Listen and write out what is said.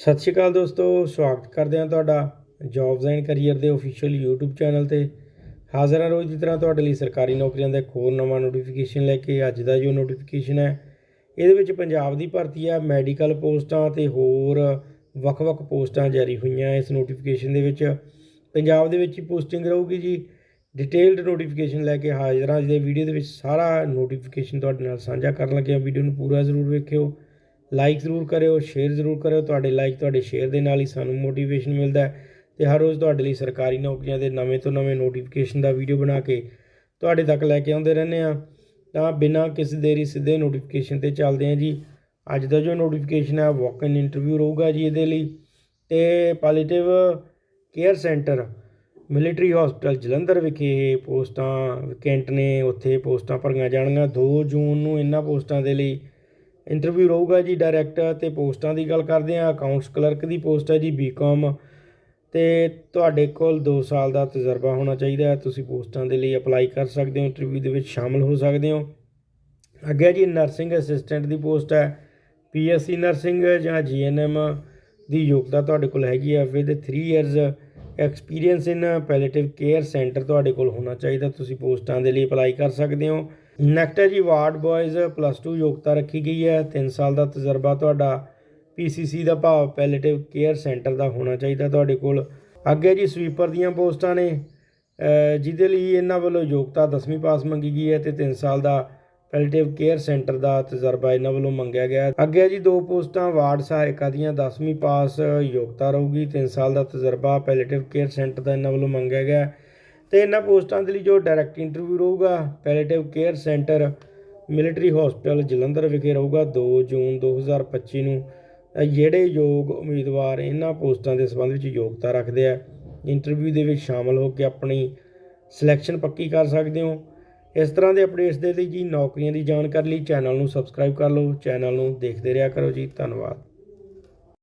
ਸਤਿ ਸ਼੍ਰੀ ਅਕਾਲ ਦੋਸਤੋ, ਸਵਾਗਤ ਕਰਦੇ ਹਾਂ ਤੁਹਾਡਾ ਜੌਬਸ ਐਂਡ ਕੈਰੀਅਰ ਦੇ ਅਫੀਸ਼ੀਅਲ YouTube ਚੈਨਲ ਤੇ। ਹਾਜ਼ਰ ਹਾਂ ਰੋਜ਼ ਦੀ ਤਰ੍ਹਾਂ ਤੁਹਾਡੇ ਲਈ ਸਰਕਾਰੀ ਨੌਕਰੀਆਂ ਦਾ ਇੱਕ ਹੋਰ ਨਵਾਂ ਨੋਟੀਫਿਕੇਸ਼ਨ ਲੈ ਕੇ। ਅੱਜ ਦਾ ਜੋ ਨੋਟੀਫਿਕੇਸ਼ਨ ਹੈ, ਇਹਦੇ ਵਿੱਚ ਪੰਜਾਬ ਦੀ ਭਰਤੀ ਆ ਮੈਡੀਕਲ ਪੋਸਟਾਂ ਤੇ ਹੋਰ ਵੱਖ-ਵੱਖ ਪੋਸਟਾਂ ਜਾਰੀ ਹੋਈਆਂ ਇਸ ਨੋਟੀਫਿਕੇਸ਼ਨ ਦੇ ਵਿੱਚ। ਪੰਜਾਬ ਦੇ ਵਿੱਚ ਹੀ ਪੋਸਟਿੰਗ ਰਹੂਗੀ ਜੀ। ਡਿਟੇਲਡ ਨੋਟੀਫਿਕੇਸ਼ਨ ਲੈ ਕੇ ਹਾਜ਼ਰ ਹਾਂ। ਅੱਜ ਦੇ ਵੀਡੀਓ ਦੇ ਵਿੱਚ ਸਾਰਾ ਨੋਟੀਫਿਕੇਸ਼ਨ ਤੁਹਾਡੇ ਨਾਲ ਸਾਂਝਾ ਕਰਨ ਲੱਗੇ ਹਾਂ ਵੀਡੀਓ ਨੂੰ ਪੂਰਾ ਜ਼ਰੂਰ ਵੇਖਿਓ। ਲਾਈਕ ਜ਼ਰੂਰ ਕਰਿਓ ਸ਼ੇਅਰ ਜ਼ਰੂਰ ਕਰਿਓ। ਤੁਹਾਡੇ ਲਾਈਕ ਤੁਹਾਡੇ ਸ਼ੇਅਰ ਦੇ ਨਾਲ ਹੀ ਸਾਨੂੰ ਮੋਟੀਵੇਸ਼ਨ ਮਿਲਦਾ ਹੈ। ਤੇ ਹਰ ਰੋਜ਼ ਤੁਹਾਡੇ ਲਈ ਸਰਕਾਰੀ ਨੌਕਰੀਆਂ ਦੇ ਨਵੇਂ ਤੋਂ ਨਵੇਂ ਨੋਟੀਫਿਕੇਸ਼ਨ ਦਾ ਵੀਡੀਓ ਬਣਾ ਕੇ ਤੁਹਾਡੇ ਤੱਕ ਲੈ ਕੇ ਆਉਂਦੇ ਰਹਿੰਦੇ ਆ ਤਾਂ ਬਿਨਾਂ ਕਿਸੇ ਦੇਰੀ ਸਿੱਧੇ ਨੋਟੀਫਿਕੇਸ਼ਨ ਤੇ ਚੱਲਦੇ ਹਾਂ ਜੀ। ਅੱਜ ਦਾ ਜੋ ਨੋਟੀਫਿਕੇਸ਼ਨ ਹੈ ਵਾਕ ਇਨ ਇੰਟਰਵਿਊ ਰਹੂਗਾ ਜੀ ਇਹਦੇ ਲਈ। ਤੇ palliative care centre military hospital Jalandhar ਵਿਖੇ ਇਹ ਪੋਸਟਾਂ ਵੈਕੈਂਟ ਨੇ ਉੱਥੇ ਪੋਸਟਾਂ ਭਰੀਆਂ ਜਾਣਗੀਆਂ। 2 ਜੂਨ ਨੂੰ ਇਹਨਾਂ ਪੋਸਟਾਂ ਦੇ ਲਈ ਇੰਟਰਵਿਊ ਰਹੂਗਾ ਜੀ ਡਾਇਰੈਕਟ ਤੇ ਪੋਸਟਾਂ ਦੀ ਗੱਲ ਕਰਦੇ ਹਾਂ। ਅਕਾਊਂਟਸ ਕਲਰਕ ਦੀ ਪੋਸਟ ਹੈ ਜੀ ਬੀਕਾਮ ਤੇ ਤੁਹਾਡੇ ਕੋਲ 2 ਸਾਲ ਦਾ ਤਜਰਬਾ ਹੋਣਾ ਚਾਹੀਦਾ ਹੈ। ਤੁਸੀਂ ਪੋਸਟਾਂ ਦੇ ਲਈ ਅਪਲਾਈ ਕਰ ਸਕਦੇ ਹੋ ਇੰਟਰਵਿਊ ਦੇ ਵਿੱਚ ਸ਼ਾਮਲ ਹੋ ਸਕਦੇ ਹੋ। ਅੱਗੇ ਜੀ ਨਰਸਿੰਗ ਅਸਿਸਟੈਂਟ ਦੀ ਪੋਸਟ ਹੈ। ਪੀਐਸਸੀ ਨਰਸਿੰਗ ਜਾਂ ਜੀਐਨਐਮ ਦੀ ਯੋਗਤਾ ਤੁਹਾਡੇ ਕੋਲ ਹੈਗੀ ਹੈ। With 3 years experience in palliative care centre ਤੁਹਾਡੇ ਕੋਲ ਹੋਣਾ ਚਾਹੀਦਾ। ਤੁਸੀਂ ਪੋਸਟਾਂ ਦੇ ਲਈ ਅਪਲਾਈ ਕਰ ਸਕਦੇ ਹੋ। ਨੈਕਸਟ ਹੈ ਜੀ ਵਾਰਡ ਬॉयਜ਼ ਪਲੱਸ 2 ਯੋਗਤਾ ਰੱਖੀ ਗਈ ਹੈ। 3 ਸਾਲ ਦਾ ਤਜਰਬਾ ਤੁਹਾਡਾ। ਪੀਸੀਸੀ ਦਾ ਭਾਵ ਪੈਲੇਟਿਵ ਕੇਅਰ ਸੈਂਟਰ ਦਾ ਹੋਣਾ ਚਾਹੀਦਾ ਤੁਹਾਡੇ ਕੋਲ। ਅੱਗੇ ਜੀ ਸਵੀਪਰ ਦੀਆਂ ਪੋਸਟਾਂ ਨੇ। ਜਿਹਦੇ ਲਈ ਇਹਨਾਂ ਵੱਲੋਂ ਯੋਗਤਾ 10ਵੀਂ ਪਾਸ ਮੰਗੀ ਗਈ ਹੈ ਤੇ 3 ਸਾਲ ਦਾ ਪੈਲੇਟਿਵ ਕੇਅਰ ਸੈਂਟਰ ਦਾ ਤਜਰਬਾ ਇਹਨਾਂ ਵੱਲੋਂ ਮੰਗਿਆ ਗਿਆ ਅੱਗੇ ਜੀ, ਦੋ ਪੋਸਟਾਂ ਵਾਰਡ ਸਹਾਇਕਾ ਦੀਆਂ 10ਵੀਂ ਪਾਸ ਯੋਗਤਾ ਰਹੂਗੀ। 3 ਸਾਲ ਦਾ ਤਜਰਬਾ ਪੈਲੇਟਿਵ ਕੇਅਰ ਸੈਂਟਰ ਦਾ ਇਹਨਾਂ ਵੱਲੋਂ ਮੰਗਿਆ ਗਿਆ ਤੇ ਇਹਨਾਂ ਪੋਸਟਾਂ ਦੇ ਲਈ ਜੋ ਡਾਇਰੈਕਟ ਇੰਟਰਵਿਊ ਰਹੂਗਾ palliative care centre military hospital Jalandhar ਵਿਖੇ ਰਹੂਗਾ 2 ਜੂਨ 2025 ਨੂੰ। ਜਿਹੜੇ ਯੋਗ ਉਮੀਦਵਾਰ ਇਹਨਾਂ ਪੋਸਟਾਂ ਦੇ ਸੰਬੰਧ ਵਿੱਚ ਯੋਗਤਾ ਰੱਖਦੇ ਆ ਇੰਟਰਵਿਊ ਦੇ ਵਿੱਚ ਸ਼ਾਮਲ ਹੋ ਕੇ ਆਪਣੀ ਸਿਲੈਕਸ਼ਨ ਪੱਕੀ ਕਰ ਸਕਦੇ ਹੋ। ਇਸ ਤਰ੍ਹਾਂ ਦੇ ਅਪਡੇਟਸ ਦੇ ਲਈ ਜੀ ਨੌਕਰੀਆਂ ਦੀ ਜਾਣਕਾਰੀ ਲਈ ਚੈਨਲ ਨੂੰ ਸਬਸਕ੍ਰਾਈਬ ਕਰ ਲਓ, ਚੈਨਲ ਨੂੰ ਦੇਖਦੇ ਰਿਹਾ ਕਰੋ ਜੀ, ਧੰਨਵਾਦ।